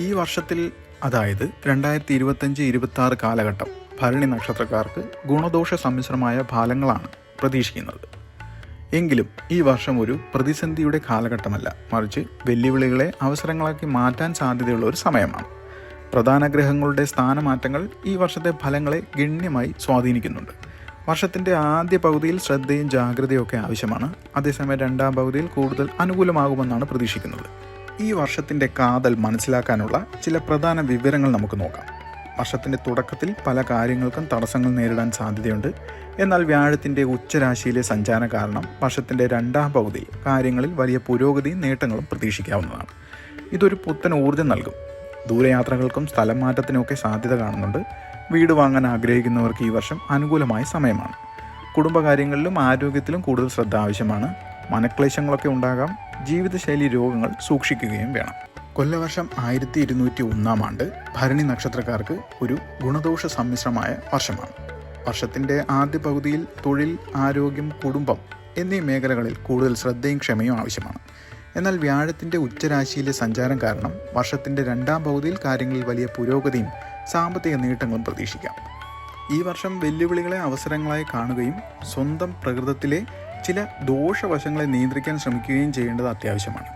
ഈ വർഷത്തിൽ അതായത് രണ്ടായിരത്തി ഇരുപത്തഞ്ച് ഇരുപത്തി ആറ് കാലഘട്ടം ഭരണി നക്ഷത്രക്കാർക്ക് ഗുണദോഷ സമ്മിശ്രമായ ഫലങ്ങളാണ് പ്രതീക്ഷിക്കുന്നത്. എങ്കിലും ഈ വർഷം ഒരു പ്രതിസന്ധിയുടെ കാലഘട്ടമല്ല. മറിച്ച് വെല്ലുവിളികളെ അവസരങ്ങളാക്കി മാറ്റാൻ സാധ്യതയുള്ള ഒരു സമയമാണ്. പ്രധാന ഗ്രഹങ്ങളുടെ സ്ഥാനമാറ്റങ്ങൾ ഈ വർഷത്തെ ഫലങ്ങളെ ഗണ്യമായി സ്വാധീനിക്കുന്നുണ്ട്. വർഷത്തിന്റെ ആദ്യ പകുതിയിൽ ശ്രദ്ധയും ജാഗ്രതയും ഒക്കെ ആവശ്യമാണ്. അതേസമയം രണ്ടാം പകുതിയിൽ കൂടുതൽ അനുകൂലമാകുമെന്നാണ് പ്രതീക്ഷിക്കുന്നത്. ഈ വർഷത്തിന്റെ കാതൽ മനസ്സിലാക്കാനുള്ള ചില പ്രധാന വിവരങ്ങൾ നമുക്ക് നോക്കാം. വർഷത്തിന്റെ തുടക്കത്തിൽ പല കാര്യങ്ങൾക്കും തടസ്സങ്ങൾ നേരിടാൻ സാധ്യതയുണ്ട്. എന്നാൽ വ്യാഴത്തിന്റെ ഉച്ചരാശിയിലെ സഞ്ചാരം കാരണം വർഷത്തിന്റെ രണ്ടാം പകുതി കാര്യങ്ങളിൽ വലിയ പുരോഗതിയും നേട്ടങ്ങളും പ്രതീക്ഷിക്കാവുന്നതാണ്. ഇതൊരു പുത്തൻ ഊർജം നൽകും. ദൂരയാത്രകൾക്കും സ്ഥലം മാറ്റത്തിനുമൊക്കെ സാധ്യത കാണുന്നുണ്ട്. വീട് വാങ്ങാൻ ആഗ്രഹിക്കുന്നവർക്ക് ഈ വർഷം അനുകൂലമായ സമയമാണ്. കുടുംബകാര്യങ്ങളിലും ആരോഗ്യത്തിലും കൂടുതൽ ശ്രദ്ധ ആവശ്യമാണ്. മനക്ലേശങ്ങളൊക്കെ ഉണ്ടാകാം. ജീവിതശൈലി രോഗങ്ങൾ സൂക്ഷിക്കുകയും വേണം. കൊല്ലവർഷം ആയിരത്തി ഇരുന്നൂറ്റി ഒന്നാം ആണ്ട് ഭരണി നക്ഷത്രക്കാർക്ക് ഒരു ഗുണദോഷ സമ്മിശ്രമായ വർഷമാണ്. വർഷത്തിന്റെ ആദ്യ പകുതിയിൽ തൊഴിൽ ആരോഗ്യം കുടുംബം എന്നീ മേഖലകളിൽ കൂടുതൽ ശ്രദ്ധയും ക്ഷമയും ആവശ്യമാണ്. എന്നാൽ വ്യാഴത്തിന്റെ ഉച്ചരാശിയിലെ സഞ്ചാരം കാരണം വർഷത്തിന്റെ രണ്ടാം പകുതിയിൽ കാര്യങ്ങളിൽ വലിയ പുരോഗതിയും സാമ്പത്തിക നേട്ടങ്ങളും പ്രതീക്ഷിക്കാം. ഈ വർഷം വെല്ലുവിളികളെ അവസരങ്ങളായി കാണുകയും സ്വന്തം പ്രകൃതത്തിലെ ചില ദോഷവശങ്ങളെ നിയന്ത്രിക്കാൻ ശ്രമിക്കുകയും ചെയ്യേണ്ടത് അത്യാവശ്യമാണ്.